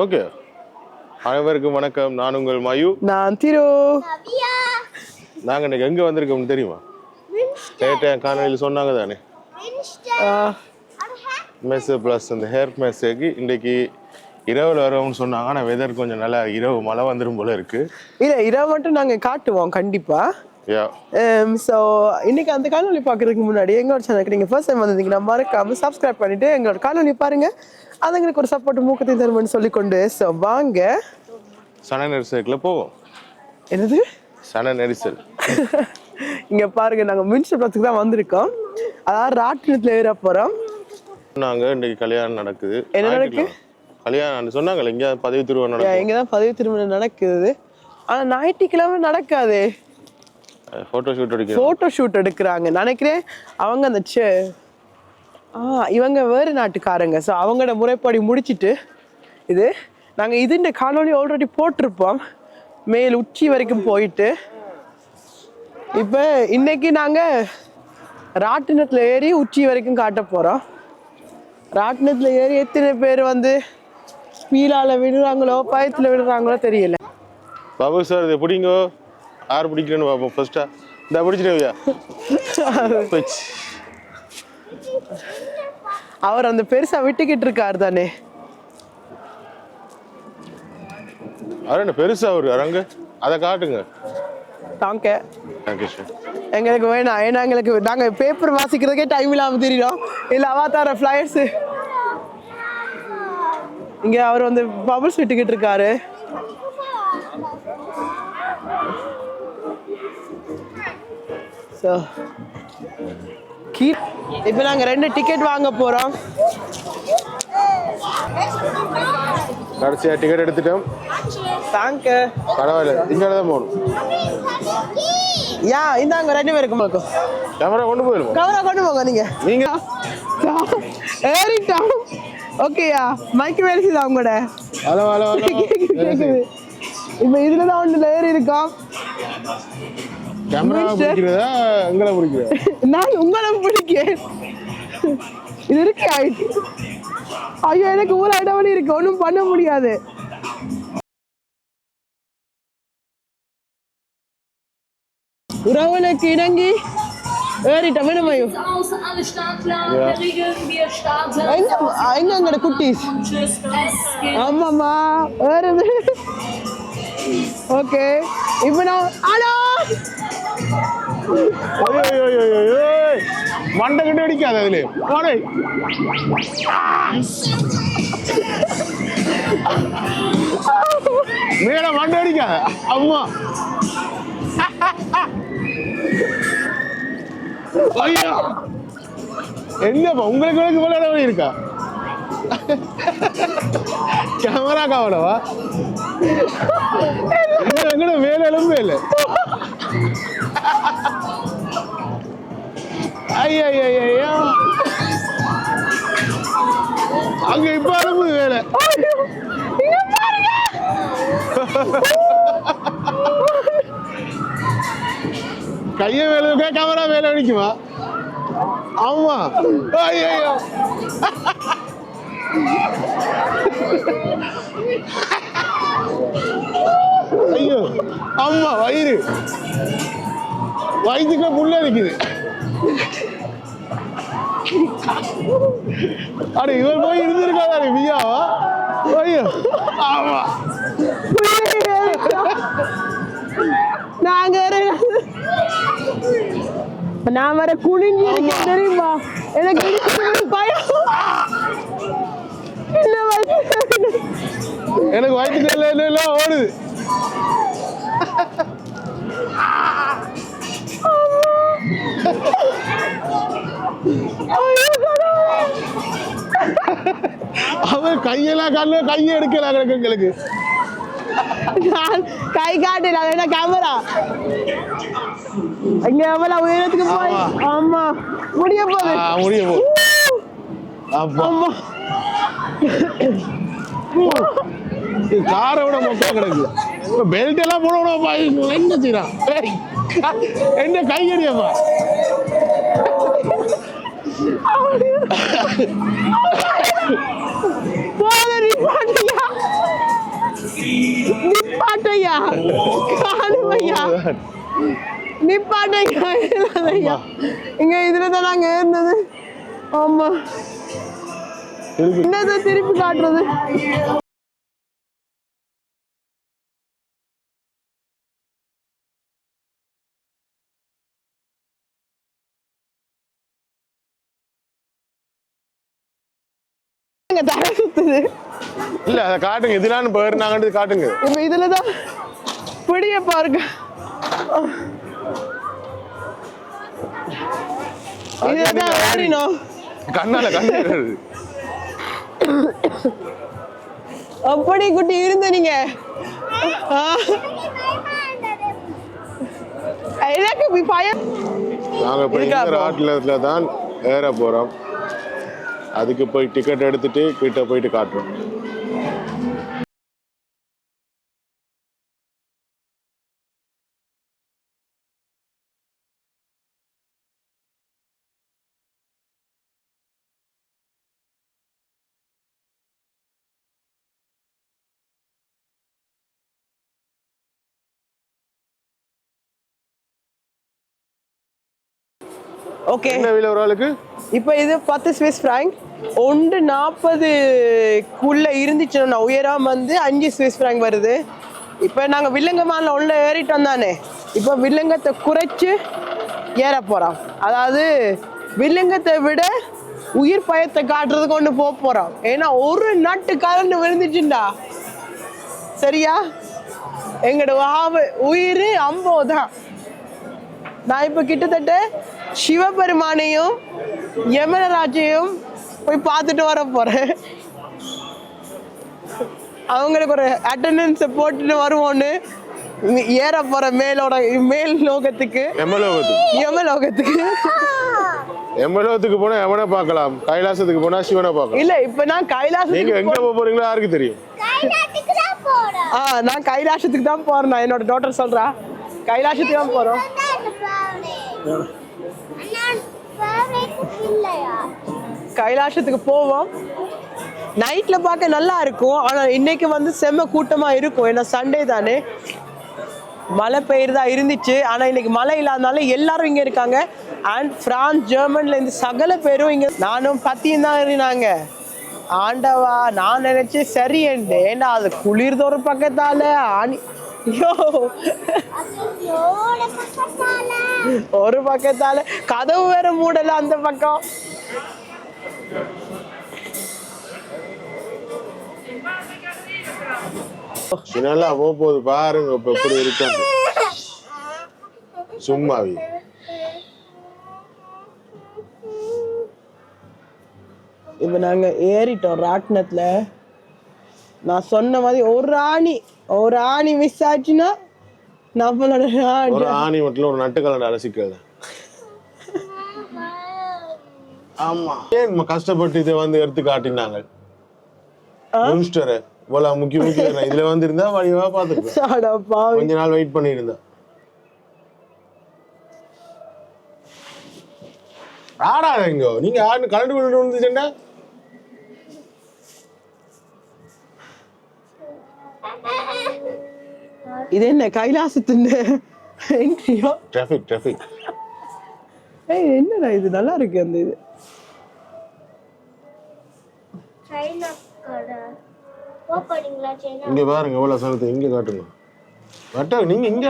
Okay. அனைவருக்கும் வணக்கம். நான் உங்கள் மயு. நான் திரு. நாங்க இன்னைக்கு எங்க வந்திருக்கோம்னு தெரியுமா? நேற்று என் காணொலியில் சொன்னாங்க தானே. மெஸ் ப்ளஸ் அந்த ஹேர் மெஸ்ஸுக்கு இன்னைக்கு இரவில் வரோம்னு சொன்னாங்க. ஆனால் வெதர் கொஞ்சம் நல்லா இரவு மழை வந்துடும் போல இருக்கு. இல்ல இரவு மட்டும் நாங்க காட்டுவோம் கண்டிப்பா. யா ஸோ இன்னைக்கு அந்த காணொலி பார்க்கறதுக்கு முன்னாடி எங்களோட சேனலுக்கு நீங்கள் ஃபர்ஸ்ட் டைம் வந்திருந்தீங்கன்னா மறக்காம சப்ஸ்கிரைப் பண்ணிட்டு எங்களோட காணொலி பாருங்க. அது எங்களுக்கு ஒரு சப்போர்ட் மூக்கத்தை தருமென்னு சொல்லிக்கொண்டு ஸோ வாங்க. சன நெரிசலுக்குள்ள போவோம். என்னது? சன நெரிசல் இங்க பாருங்க நாங்க மின்சாரத்துக்கு தான் வந்திருக்கோம். அதாவது ராட்டினத்துல ஏற போறோம். நாங்க இன்னைக்கு கல்யாணம் நடக்குது. என்ன நடக்கு? ஞாயிற்றுக்கிழமை. கல்யாணம் சொன்னாங்கல்ல இங்க பதவி திருவண்ணம் நடக்கும். இங்க தான் பதவி திருமணம் நடக்குது. ஆனா ஞாயிற்றுக்கிழமை நடக்காது. ஃபோட்டோ ஷூட் அடிக்கணும் ஃபோட்டோ ஷூட் எடுக்கிறாங்க. நினைக்கிறேன் அவங்க அந்த ஆ இவங்க வேறு நாட்டுக்காரங்க. ஸோ அவங்களோட முறைப்படி முடிச்சிட்டு இது நாங்கள் இது இந்த காணொலி ஆல்ரெடி போட்டிருப்போம். மேல் உச்சி வரைக்கும் போயிட்டு. இப்போ இன்னைக்கு நாங்கள் ராட்டினத்தில் ஏறி உச்சி வரைக்கும் காட்ட போகிறோம் ராட்டினத்தில் ஏறி எத்தனை பேர் வந்து ஸ்பீலால் விடுறாங்களோ பயத்தில் விடுறாங்களோ தெரியல. பாபு சார் இதை பிடிங்கோ? யார் பிடிக்கிறேன்னு பார்ப்போம் ஃபர்ஸ்டா இந்த போச்சு. அவர் அந்த பெருசா விட்டுக்கிட்டு இருக்காரு தானே. என்ன பெருசா ஒரு அரங்கு அதை காட்டுங்க. தாங்க. எங்களுக்கு வேணாம். ஏன்னா எங்களுக்கு நாங்க பேப்பர் வாசிக்கிறதுக்கே டைம் இல்லாம தெரியும். இல்ல அவா தர ஃபிளையர்ஸ் இங்க அவர் வந்து பபிள்ஸ் விட்டுக்கிட்டு இருக்காரு. ஸோ கீ இப்போ நாங்க ரெண்டு டிக்கெட் வாங்க போறோம். கடைசியா டிக்கெட் எடுத்துட்டோம். தாங்க பரவாயில்ல இங்கே தான் போகணும். யா இந்தாங்க ரெண்டு பேருக்கு மட்டும் கேமரா கொண்டு போயிடுவோம் கவரா கொண்டு போங்க நீங்க. நீங்க? ஏறிட்டோம் ஓகேயா மைக்கு வேலை தான் உங்களோட? ஹலோ ஹலோ கேக்குது இப்போ இதுல தான் ஒன்று ஏறி இருக்கோம். கேமரா பிடிக்கிறதா? எங்களை பிடிக்கிறதா? நான் உங்களை பிடிக்க இது இருக்கு? ஆயிட்டு ஐயோ எனக்கு ஊர் இடவழி இருக்கு. ஒன்றும் பண்ண முடியாது. உறவுகளுக்கு இணங்கி ஏறிட்டோம். starten. எங்க எங்க எங்கட குட்டீஸ்? geht. ஆமாம்மா வருது ஓகே. இப்போ நான் ஹலோ? மண்டை கிட்ட அடிக்காது அதுல போடே மேல மண்டை அடிக்காத அம்மா ஐயோ என்னப்பா உங்களுக்கு உங்களுக்கு விளையாட வழி இருக்கா கேமரா காவலவா எங்கட மேல எலும்பே இல்லை ஐயா அங்க இப்ப அனுப்புது வேலை கைய இருக்கா கேமரா மேல அடிக்குமா? ஆமா. ஐயோ ஐயோ ஆமா வயிறு. வயிற்றுக்குள்ள புள்ள இருக்குது அட இவர் போய் இருந்திருக்காதாரு வியாவா ஐயோ. ஆமா. நாங்க நான் வர குனிஞ்சு இருக்கேன் தெரியுமா? எனக்கு பயம். வந்து? எனக்கு வயிற்றுக்குள்ள இல்லை இல்லை ஓடுது. அவன் கையெல்லாம் கண்ணு கையை எடுக்கல எங்களுக்கு. கை காட்டல என்ன கேமரா இங்க எவ்வளவு உயரத்துக்கு போய் ஆமா. முடிய போகுது. முடிய போ அப்பா. ஆமா. காரை விட மொத்தம் கிடக்கு. பெல்ட் எல்லாம் போடணும்ப்பா என்ன செய்யறான் என்ன கையடியப்பா போதும் காணும் ஐயா நிப்பாட்டையா ஐயா இங்க இதுல தான் நாங்க ஏறினது. ஆமா. என்னதான் திருப்பி காட்டுறது? தலை சுத்துது. இல்ல அதை காட்டுங்க இதுலான்னு போயிருந்தாங்கன்றது காட்டுங்க இப்ப இதுலதான் பிடிய பாருங்க இதுதான் ஏறினோம் கண்ணால கண்ணு அப்படி குட்டி இருந்த நீங்க. எனக்கு பயம் நாங்க இப்ப இந்த அப்போ? ராட்ல தான் ஏற போறோம் அதுக்கு போய் டிக்கெட் எடுத்துட்டு கிட்ட போயிட்டு காட்டுறோம். ஓகே என்ன விலை ஒரு ஆளுக்கு? இப்போ இது பத்து ஸ்விஸ் ஃப்ராங்க் ஒன்று நாற்பதுக்குள்ளே இருந்துச்சுன்னா உயரம் வந்து அஞ்சு ஸ்விஸ் ஃப்ராங்க் வருது. இப்போ நாங்கள் வில்லங்கமான உள்ள ஏறிட்டோம் தானே. இப்போ வில்லங்கத்தை குறைச்சி ஏற போகிறோம் அதாவது வில்லங்கத்தை விட உயிர் பயத்தை காட்டுறதுக்கு ஒன்று போக போகிறோம் ஏன்னா ஒரு நட்டு கலந்து விழுந்துச்சுண்டா. சரியா? எங்களோட ஆவு உயிர் அம்போ தான் நான் இப்போ கிட்டத்தட்ட சிவபெருமானையும் யமனராஜையும் போய் பார்த்துட்டு வர போறேன் அவங்களுக்கு ஒரு அட்டண்டன்ஸை போட்டுட்டு வருவோன்னு ஏற போற மேலோட மேல் லோகத்துக்கு எம்மலோகத்துக்கு யமலோகத்துக்கு எம்மலோகத்துக்கு போனா எவனை பார்க்கலாம் கைலாசத்துக்கு போனா சிவனை பார்க்கலாம் இல்ல இப்ப நான் நீங்க கைலாசத்துக்கு எங்க போக போறீங்களோ யாருக்கு தெரியும் ஆ நான் கைலாசத்துக்கு தான் போறேன் நான் என்னோட டாக்டர் சொல்றா கைலாசத்துக்கு தான் போறோம் இல்லையா கைலாசத்துக்கு போவோம். நைட்டில் பார்க்க நல்லா இருக்கும். ஆனால் இன்னைக்கு வந்து செம்ம கூட்டமாக இருக்கும். ஏன்னா சண்டே தானே. மழை பெய்யுறதா இருந்துச்சு. ஆனால் இன்னைக்கு மழை இல்லாதனால எல்லாரும் இங்கே இருக்காங்க. அண்ட் பிரான்ஸ் ஜெர்மன்ல இருந்து சகல பேரும் இங்கே நானும் பத்தியும் தான் இருந்தாங்க. ஆண்டவா நான் நினைச்சு சரி ஏண்டா அது குளிர்து ஒரு பக்கத்தால. ஆணி ஐயோ. ஒரு பக்கத்தால. கதவு வேற மூடல அந்த பக்கம். நல்லா போக போகுது பாருங்க இப்ப எப்படி இருக்காங்க சும்மாவி. இப்போ நாங்க ஏறிட்டோம் ராட்டினத்துல நான் சொன்ன மாதிரி ஒரு ஆணி ஒரு ஆணி மிஸ் ஆச்சுன்னா நம்மளோட ஆணி மட்டும் ஒரு நட்டுக்கலண்ட அலசிக்கிறது. ஆமா. ஏன் கஷ்டப்பட்டு இதை வந்து எடுத்து காட்டினாங்க? மூன்ஸ்டரை முக்கிய முக்கியம் இதுல வந்து இருந்தா வழிவா பாவி. கொஞ்ச நாள் வெயிட் பண்ணியிருந்தேன் ஆடாதீங்க நீங்க ஆடு கலந்து விட்டு வந்துச்சுண்டா இது என்ன கைலாசத்துண்டு என்ட்ரியோ டிராஃபிக் டிராஃபிக் ஏய் என்னடா இது? நல்லா இருக்கு அந்த இது. சைனா கடை. ஓப்பனிங்களா சைனா இங்க பாருங்க எவ்வளவு சனத்தை இங்க காட்டுங்க. கட்ட நீங்க இங்க